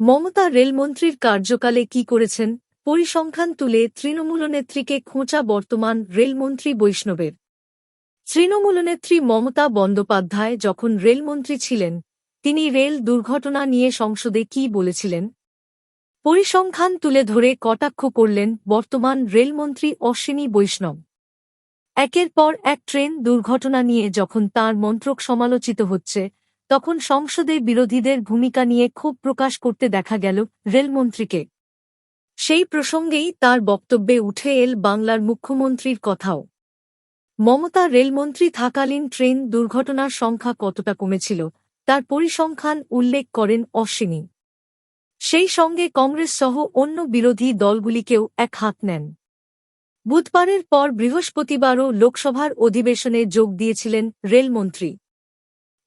মমতা রেলমন্ত্রীর কার্যকালে কি করেছেন? পরিসংখ্যান তুলে তৃণমূল নেত্রীকে খোঁচা বর্তমান রেলমন্ত্রী বৈষ্ণবের। তৃণমূলনেত্রী মমতা বন্দ্যোপাধ্যায় যখন রেলমন্ত্রী ছিলেন, তিনি রেল দুর্ঘটনা নিয়ে সংসদে কি বলেছিলেন? পরিসংখ্যান তুলে ধরে কটাক্ষ করলেন বর্তমান রেলমন্ত্রী অশ্বিনী বৈষ্ণব। একের পর এক ট্রেন দুর্ঘটনা নিয়ে যখন তার মন্ত্রক সমালোচিত হচ্ছে তখন সংসদে বিরোধীদের ভূমিকা নিয়ে ক্ষোভ প্রকাশ করতে দেখা গেল রেলমন্ত্রীকে। সেই প্রসঙ্গেই তার বক্তব্যে উঠে এল বাংলার মুখ্যমন্ত্রীর কথাও। মমতা রেলমন্ত্রী থাকালীন ট্রেন দুর্ঘটনার সংখ্যা কতটা কমেছিল, তার পরিসংখ্যান উল্লেখ করেন অশ্বিনী। সেই সঙ্গে কংগ্রেস সহ অন্য বিরোধী দলগুলিকেও এক হাত নেন। বুধবারের পর বৃহস্পতিবারও লোকসভার অধিবেশনে যোগ দিয়েছিলেন রেলমন্ত্রী।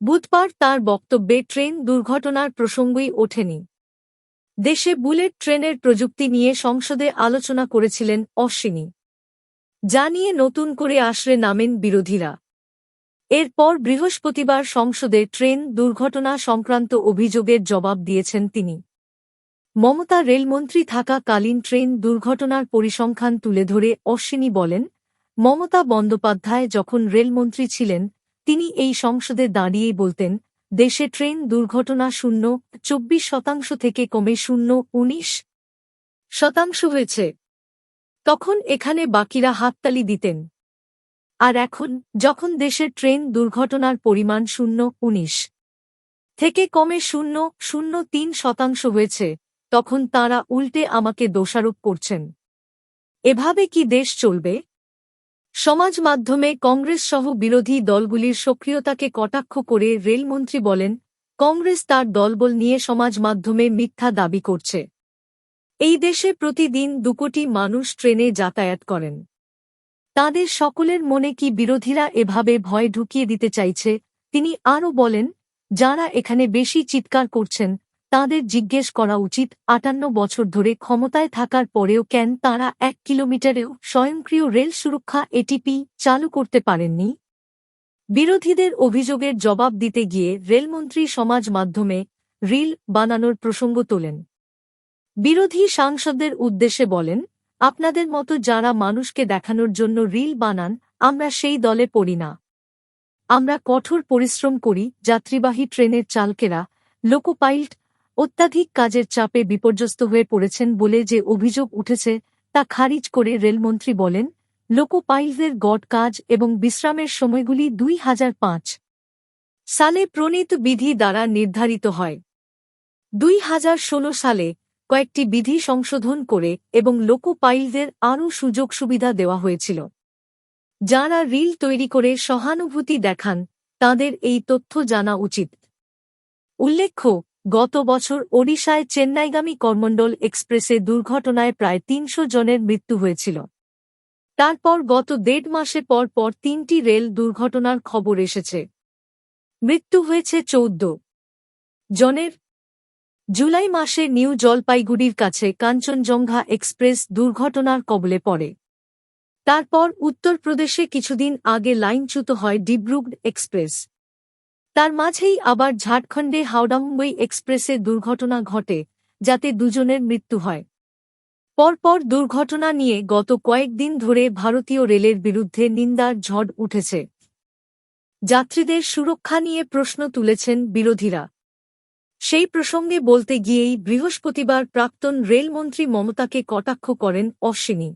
বুধবার তার বক্তব্যে ট্রেন দুর্ঘটনার প্রসঙ্গই ওঠেনি। দেশে বুলেট ট্রেনের প্রযুক্তি নিয়ে সংসদে আলোচনা করেছিলেন অশ্বিনী। যা নিয়ে নতুন করে আশ্রে নামেন বিরোধীরা। এরপর বৃহস্পতিবার সংসদে ট্রেন দুর্ঘটনা সংক্রান্ত অভিযোগের জবাব দিয়েছেন তিনি। মমতা রেলমন্ত্রী থাকা কালীন ট্রেন দুর্ঘটনার পরিসংখ্যান তুলে ধরে অশ্বিনী বলেন, মমতা বন্দ্যোপাধ্যায় যখন রেলমন্ত্রী ছিলেন তিনি এই সংসদে দাঁড়িয়েই বলতেন, দেশে ট্রেন দুর্ঘটনা শূন্য, চব্বিশ শতাংশ থেকে কমে শূন্য, উনিশ শতাংশ হয়েছে। তখন এখানে বাকিরা হাততালি দিতেন। আর এখন, যখন দেশের ট্রেন দুর্ঘটনার পরিমাণ শূন্য, উনিশ থেকে কমে শূন্য শূন্য তিন শতাংশ হয়েছে, তখন তারা উল্টে আমাকে দোষারোপ করছেন। এভাবে কি দেশ চলবে? সমাজ মাধ্যমে কংগ্রেস সহ বিরোধী দলগুলির সক্রিয়তাকে কটাক্ষ করে রেলমন্ত্রী বলেন, কংগ্রেস তার দলবল নিয়ে সমাজ মাধ্যমে মিথ্যা দাবি করছে। এই দেশে প্রতিদিন দুকোটি মানুষ ট্রেনে যাতায়াত করেন। তাদের সকলের মনে কি বিরোধীরা এভাবে ভয় ঢুকিয়ে দিতে চাইছে, তিনি আরও বলেন, যারা এখানে বেশি চিৎকার করছেন তাদের জিজ্ঞেস করা উচিত, আটান্ন বছর ধরে ক্ষমতায় থাকার পরেও কেন তারা এক কিলোমিটারেও স্বয়ংক্রিয় রেল সুরক্ষা এটিপি চালু করতে পারেননি? বিরোধীদের অভিযোগের জবাব দিতে গিয়ে রেলমন্ত্রী সমাজ মাধ্যমে রিল বানানোর প্রসঙ্গ তোলেন। বিরোধী সাংসদদের উদ্দেশ্যে বলেন, আপনাদের মতো যারা মানুষকে দেখানোর জন্য রিল বানান, আমরা সেই দলে পড়ি না। আমরা কঠোর পরিশ্রম করি, যাত্রীবাহী ট্রেনের চালকেরা, লোকোপাইল্ট অত্যাধিক কাজের চাপে বিপর্যস্ত হয়ে পড়েছেন বলে যে অভিযোগ উঠেছে তা খারিজ করে রেলমন্ত্রী বলেন লোকোপাইলদের গড় কাজ এবং বিশ্রামের সময়গুলি দুই হাজার পাঁচ সালে প্রণীত বিধি দ্বারা নির্ধারিত হয়। দুই হাজার ষোলো সালে কয়েকটি বিধি সংশোধন করে এবং লোকোপাইলদের আরও সুযোগ সুবিধা দেওয়া হয়েছিল। যাঁরা রিল তৈরি করে সহানুভূতি দেখান, তাদের এই তথ্য জানা উচিত। উল্লেখ্য গত বছর ওড়িশায় চেন্নাইগামী করমণ্ডল এক্সপ্রেসে দুর্ঘটনায় প্রায় তিনশো জনের মৃত্যু হয়েছিল। তারপর গত দেড় মাসে পর পর তিনটি রেল দুর্ঘটনার খবর এসেছে। মৃত্যু হয়েছে চৌদ্দ জনের। জুলাই মাসে নিউ জলপাইগুড়ির কাছে কাঞ্চনজঙ্ঘা এক্সপ্রেস দুর্ঘটনার কবলে পড়ে। তারপর উত্তরপ্রদেশে কিছুদিন আগে লাইনচ্যুত হয় ডিব্রুগড় এক্সপ্রেস। তার মাঝেই আবার ঝাড়খণ্ডে হাওড়া মুম্বই এক্সপ্রেসে দুর্ঘটনা ঘটে, যাতে দুজনের মৃত্যু হয়। পরপর দুর্ঘটনা নিয়ে গত কয়েকদিন ধরে ভারতীয় রেলের বিরুদ্ধে নিন্দার ঝড় উঠেছে। যাত্রীদের সুরক্ষা নিয়ে প্রশ্ন তুলেছেন বিরোধীরা। সেই প্রসঙ্গে বলতে গিয়েই বৃহস্পতিবার প্রাক্তন রেলমন্ত্রী মমতাকে কটাক্ষ করেন অশ্বিনী।